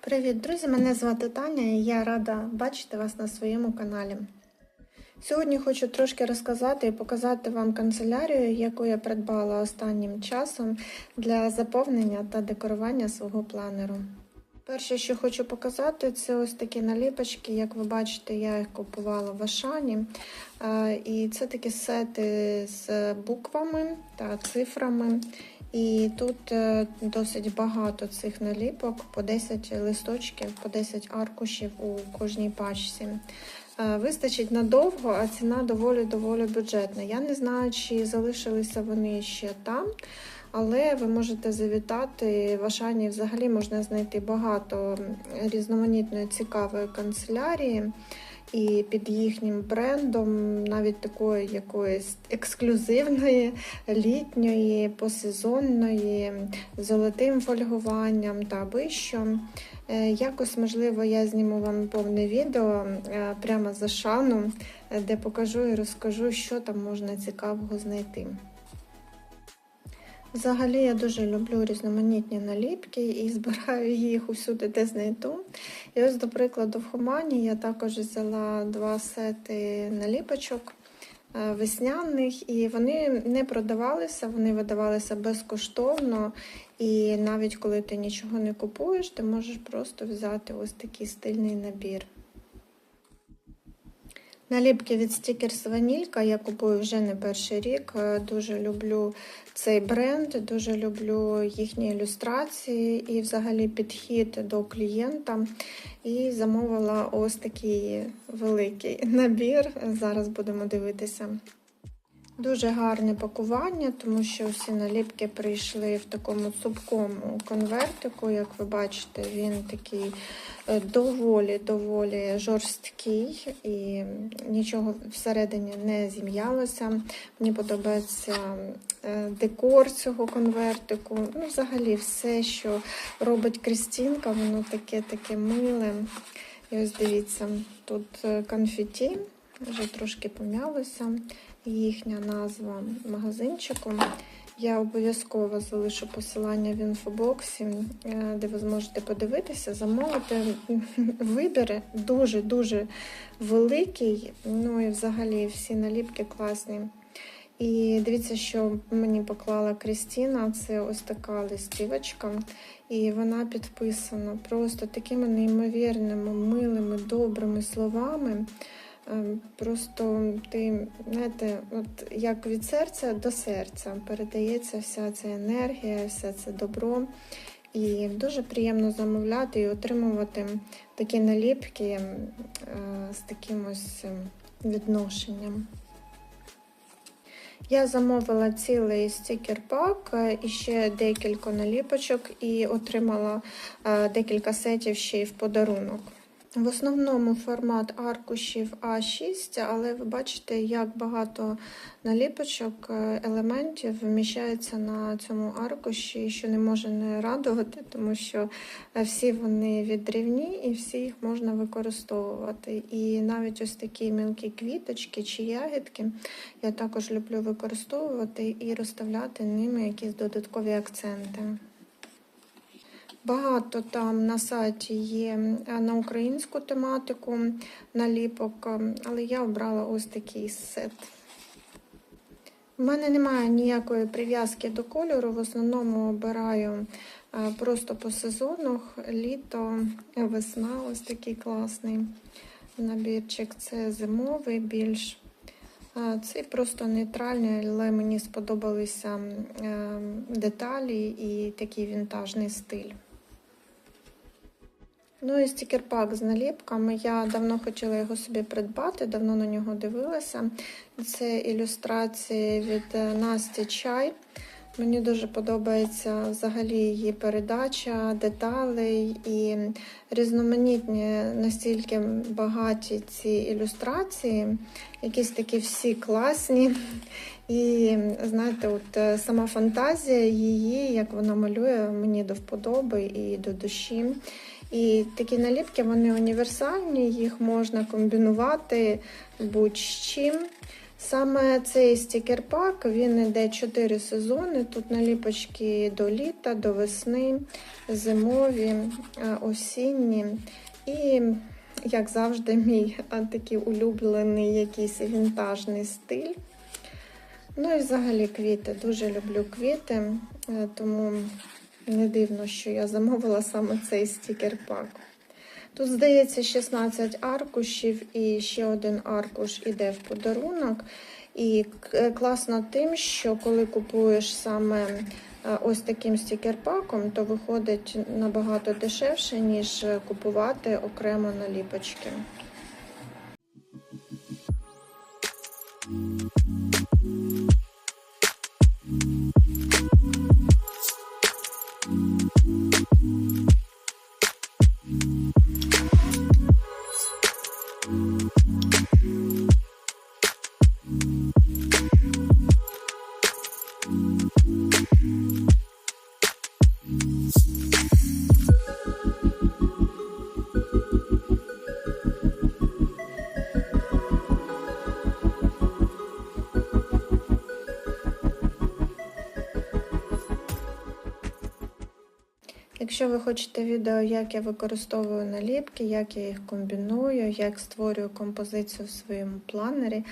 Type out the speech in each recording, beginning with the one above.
Привіт, друзі! Мене звати Таня і я рада бачити вас на своєму каналі. Сьогодні хочу трошки розказати і показати вам канцелярію, яку я придбала останнім часом для заповнення та декорування свого планеру. Перше, що хочу показати, це ось такі наліпочки. Як ви бачите, я їх купувала в Ашані. Е, І це такі сети з буквами та цифрами. І тут е, досить багато цих наліпок, по 10 листочків, по 10 аркушів у кожній пачці. Е, Вистачить надовго, а ціна доволі-доволі бюджетна. Я не знаю, чи залишилися вони ще там, але ви можете завітати. В Ашані взагалі можна знайти багато різноманітної цікавої канцелярії. І під їхнім брендом, навіть такої якоїсь ексклюзивної, літньої, посезонної, золотим фольгуванням та вищо. Е, Якось, можливо, я зніму вам повне відео е, прямо за шану, е, де покажу і розкажу, що там можна цікавого знайти. Взагалі я дуже люблю різноманітні наліпки і збираю їх усюди, де знайду. І ось, до прикладу, в Хумані я також взяла два сети наліпочок е, весняних, і вони не продавалися, вони видавалися безкоштовно. І навіть коли ти нічого не купуєш, ти можеш просто взяти ось такий стильний набір. Наліпки від Stickers Ванілька я купую вже не перший рік. Е, Дуже люблю цей бренд, дуже люблю їхні ілюстрації і взагалі підхід до клієнта. І замовила ось такий великий набір. Зараз будемо дивитися. Дуже гарне пакування, тому що всі наліпки прийшли в такому цупкому конвертику. Як ви бачите, він такий доволі-доволі жорсткий і нічого всередині не зім'ялося. Мені подобається е, декор цього конвертику. Ну, взагалі, все, що робить Крістінка, воно таке-таке миле. І ось дивіться, тут е, конфеті, вже трошки пом'ялося їхня назва магазинчику. Я обов'язково залишу посилання в інфобоксі, е, де ви зможете подивитися, замовити. Вибір дуже-дуже великий. Ну і взагалі всі наліпки класні. І дивіться, що мені поклала Крістіна. Це ось така листівочка, і вона підписана просто такими неймовірними, милими, добрими словами. Ем, просто ти, знаєте, от як від серця до серця передається вся ця енергія, все це добро. І дуже приємно замовляти і отримувати такі наліпки е, з таким ось ем, відношенням. Я замовила цілий стікер-пак е, і ще декілька наліпочок, і отримала е, декілька сетів ще й в подарунок. В основному формат аркушів А6, але ви бачите, як багато наліпочок, е, елементів вміщається на цьому аркуші, що не може не радувати, тому що е, всі вони відрівні і всі їх можна використовувати. І навіть ось такі мілкі квіточки чи ягідки я також люблю використовувати і розставляти ними якісь додаткові акценти. Багато там на сайті є на українську тематику наліпок, але я обрала ось такий сет. У мене немає ніякої прив'язки до кольору, в основному обираю просто по сезонах, літо, весна ось такий класний набірчик. Це зимовий більш. Цей просто нейтральний, але мені сподобалися деталі і такий вінтажний стиль. Ну і стікер-пак з наліпками. Я давно хотіла його собі придбати, давно на нього дивилася. Це ілюстрації від е, Насті Чай. Мені дуже подобається взагалі її передача, деталей і різноманітні настільки багаті ці ілюстрації, якісь такі всі класні. І знаєте, от е, сама фантазія її, як вона малює, мені до вподоби і до душі. І такі наліпки вони універсальні, їх можна комбінувати будь-чим. Саме цей стікер-пак, він йде 4 сезони. Тут наліпочки до літа, до весни, зимові, е, осінні. І, як завжди, мій такий улюблений якийсь вінтажний стиль. Ну і взагалі квіти. Дуже люблю квіти, е, тому не дивно, що я замовила саме цей стікер-пак. Тут, здається, 16 аркушів і ще один аркуш іде в подарунок. І класно тим, що коли купуєш саме е, ось таким стікер-паком, то виходить набагато дешевше, ніж е, купувати окремо наліпочки. Якщо ви хочете відео, як я використовую наліпки, як я їх комбіную, як створюю композицію в своєму планері,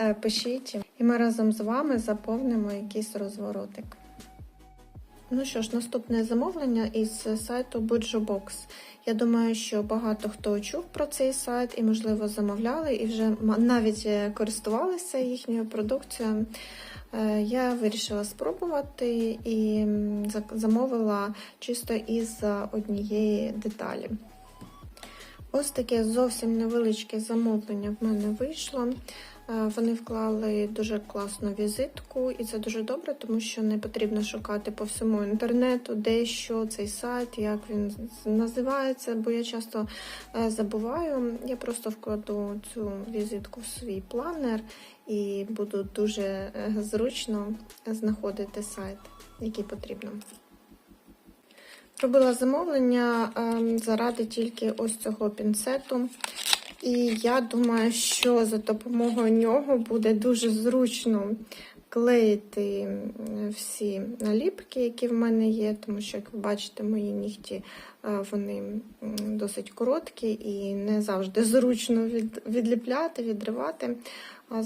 е, пишіть, і ми разом з вами заповнимо якийсь розворотик. Ну що ж, наступне замовлення із сайту BudjoBox. Я думаю, що багато хто чув про цей сайт і, можливо, замовляли, і вже навіть е, користувалися їхньою продукцією. Е, Я вирішила спробувати і замовила чисто із однієї деталі. Ось таке зовсім невеличке замовлення в мене вийшло. Е, Вони вклали дуже класну візитку, і це дуже добре, тому що не потрібно шукати по всьому інтернету, де що цей сайт, як він називається, бо я часто е, забуваю. Я просто вкладу цю візитку в свій планер і буду дуже е, зручно знаходити сайт, який потрібно. Робила замовлення ем, заради тільки ось цього пінцету. І я думаю, що за допомогою нього буде дуже зручно клеїти всі наліпки, які в мене є, тому що, як ви бачите, мої нігті е, вони досить короткі і не завжди зручно від, відліпляти, відривати. А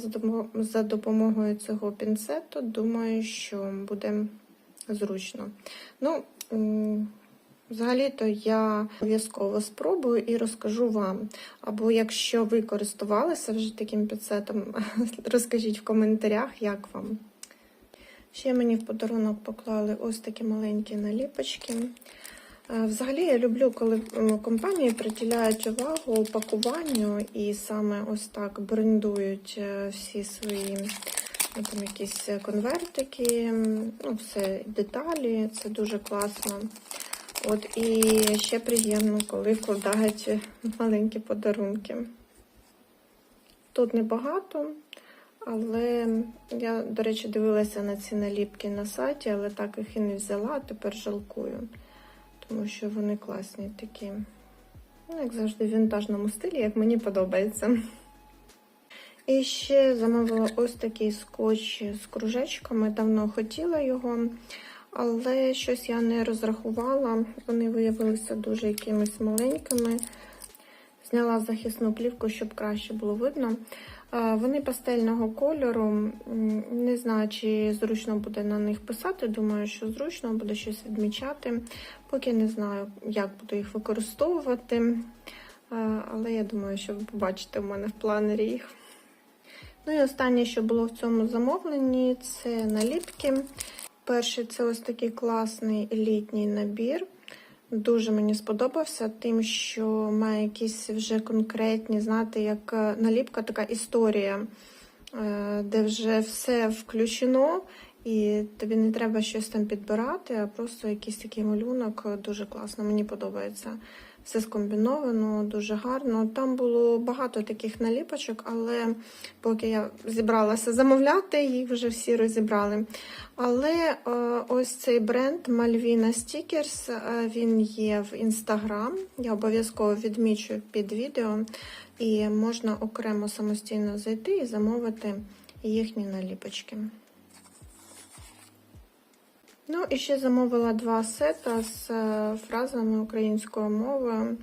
за допомогою, цього пінцету, думаю, що буде зручно. Ну, Взагалі-то я обов'язково спробую і розкажу вам. Або якщо ви користувалися вже таким пінцетом, розкажіть в коментарях, як вам. Ще мені в подарунок поклали ось такі маленькі наліпочки. Е, Взагалі я люблю, коли компанії приділяють увагу пакуванню і саме ось так брендують е, всі свої ну, там якісь конвертики, ну, все деталі, це дуже класно. От і ще приємно, коли вкладають маленькі подарунки. Тут небагато, але я, до речі, дивилася на ці наліпки на сайті, але так їх і не взяла, тепер жалкую, тому що вони класні такі. Ну, як завжди, в вінтажному стилі, як мені подобається. І ще замовила ось такий скотч з кружечками. Давно хотіла його, але щось я не розрахувала. Вони виявилися дуже якимись маленькими. Зняла захисну плівку, щоб краще було видно. Вони пастельного кольору. Не знаю, чи зручно буде на них писати. Думаю, що зручно буде щось відмічати. Поки не знаю, як буду їх використовувати. Але я думаю, що ви побачите в мене в планері їх. Ну і останнє, що було в цьому замовленні, це наліпки. Перший це ось такий класний літній набір. Дуже мені сподобався, тим, що має якісь вже конкретні, знаєте, як е, наліпка, така історія, е, де вже все включено, і тобі не треба щось там підбирати, а просто якийсь такий малюнок дуже класно. Мені подобається. Все скомбіновано, дуже гарно. Там було багато таких наліпочок, але поки я зібралася замовляти, їх вже всі розібрали. Але е, ось цей бренд Malvina Stickers, е, він є в Instagram. Я обов'язково відмічу під відео, і можна окремо самостійно зайти і замовити їхні наліпочки. Ну, і ще замовила два сета з е, фразами українською мовою, е,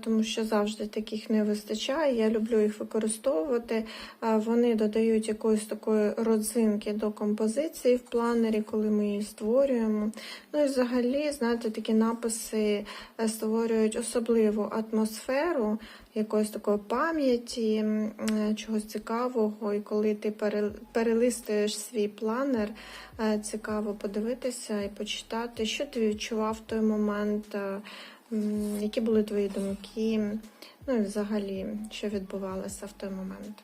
тому що завжди таких не вистачає. Я люблю їх використовувати. Вони додають якоїсь такої родзинки до композиції в планері, коли ми її створюємо. Ну і взагалі, знаєте, такі написи е, створюють особливу атмосферу. Якоїсь такої пам'яті, е, чогось цікавого, і коли ти перелистуєш свій планер, е, цікаво подивитися і почитати, що ти відчував в той момент, які були твої думки, ну і взагалі, що відбувалося в той момент.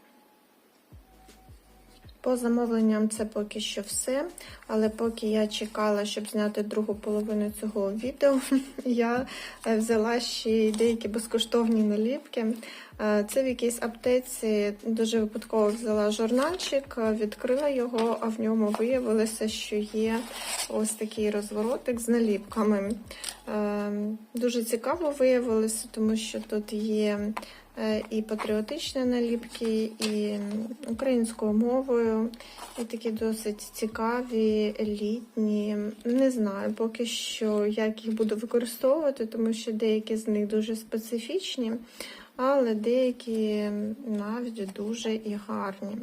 По замовленням це поки що все. Але поки я чекала, щоб зняти другу половину цього відео, я е, взяла ще й деякі безкоштовні наліпки. Е, Це в якійсь аптеці дуже випадково взяла журнальчик, е, відкрила його, а в ньому виявилося, що є ось такий розворотик з наліпками. Е, Дуже цікаво виявилося, тому що тут є е, і патріотичні наліпки, і українською мовою, і такі досить цікаві, літні. Не знаю поки що, як їх буду використовувати, тому що деякі з них дуже специфічні, але деякі навіть дуже і гарні.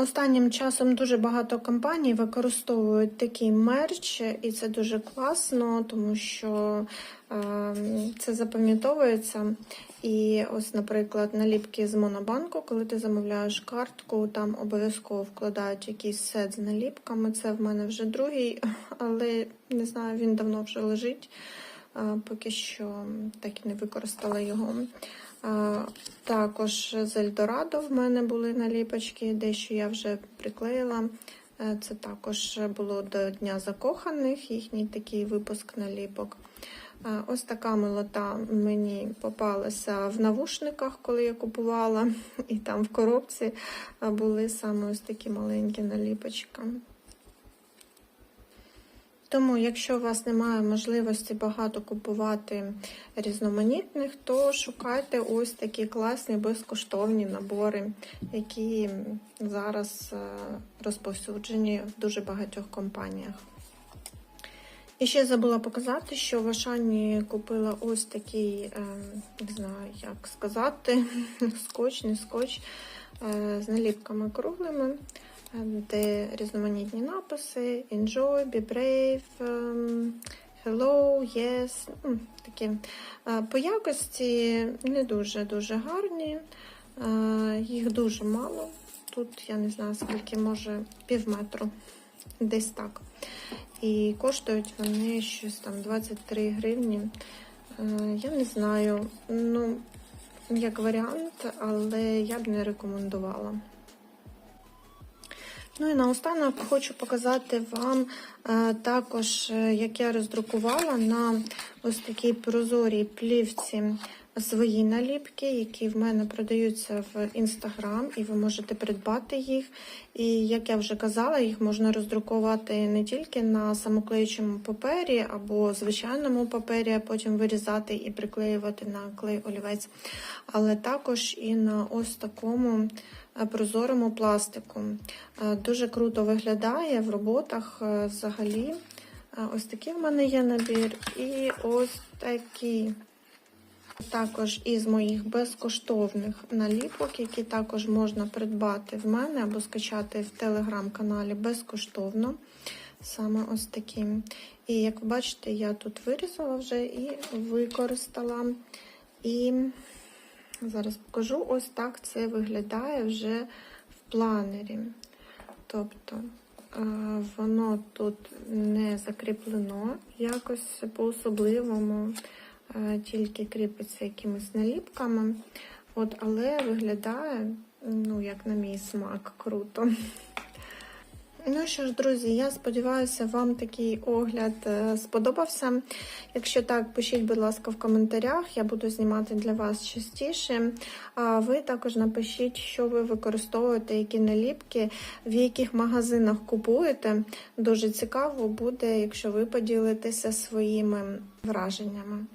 Останнім часом дуже багато компаній використовують такий мерч, і це дуже класно, тому що е, це запам'ятовується. І ось, наприклад, наліпки з Монобанку, коли ти замовляєш картку, там обов'язково вкладають якийсь сет з наліпками. Це в мене вже другий, але не знаю, він давно вже лежить. Е, Поки що так і не використала його. Також з Ельдорадо в мене були наліпочки, дещо я вже приклеїла. Е, Це також було до Дня закоханих, їхній такий випуск наліпок. Ось така милота мені попалася в навушниках, коли я купувала, і там в коробці були саме ось такі маленькі наліпочки. Тому, якщо у вас немає можливості багато купувати різноманітних, то шукайте ось такі класні безкоштовні набори, які зараз е, розповсюджені в дуже багатьох компаніях. І ще забула показати, що в Ашані купила ось такий, е, не знаю, як сказати, скотч, не скотч е, з наліпками круглими де різноманітні написи: Enjoy, Be Brave, ем, Hello, Yes. ну, Такі. Е, По якості не дуже-дуже гарні, Е, їх дуже мало. Тут я не знаю, скільки може пів метру, десь так. І коштують вони щось там 23 гривні. Е, Я не знаю, ну, як варіант, але я б не рекомендувала. Ну і наостанок хочу показати вам е, також, е, як я роздрукувала на ось такій прозорій плівці свої наліпки, які в мене продаються в інстаграм, і ви можете придбати їх. І як я вже казала, їх можна роздруковувати не тільки на самоклеючому папері або звичайному папері, а потім вирізати і приклеювати на клей олівець, але також і на ось такому прозорому пластику. Е, Дуже круто виглядає в роботах е, взагалі. Е, Ось такий в мене є набір, і ось такий. Також із моїх безкоштовних наліпок, які також можна придбати в мене або скачати в телеграм-каналі безкоштовно. Саме ось такі. І як ви бачите, я тут вирізала вже і використала. І зараз покажу, ось так це виглядає вже в планері. Тобто е, воно тут не закріплено якось по-особливому, е, тільки кріпиться якимись наліпками. От, але виглядає, ну, як на мій смак, круто. Ну що ж, друзі, я сподіваюся, вам такий огляд е, сподобався. Якщо так, пишіть, будь ласка, в коментарях. Я буду знімати для вас частіше. А ви також напишіть, що ви використовуєте, які наліпки, в яких магазинах купуєте. Дуже цікаво буде, якщо ви поділитеся своїми враженнями.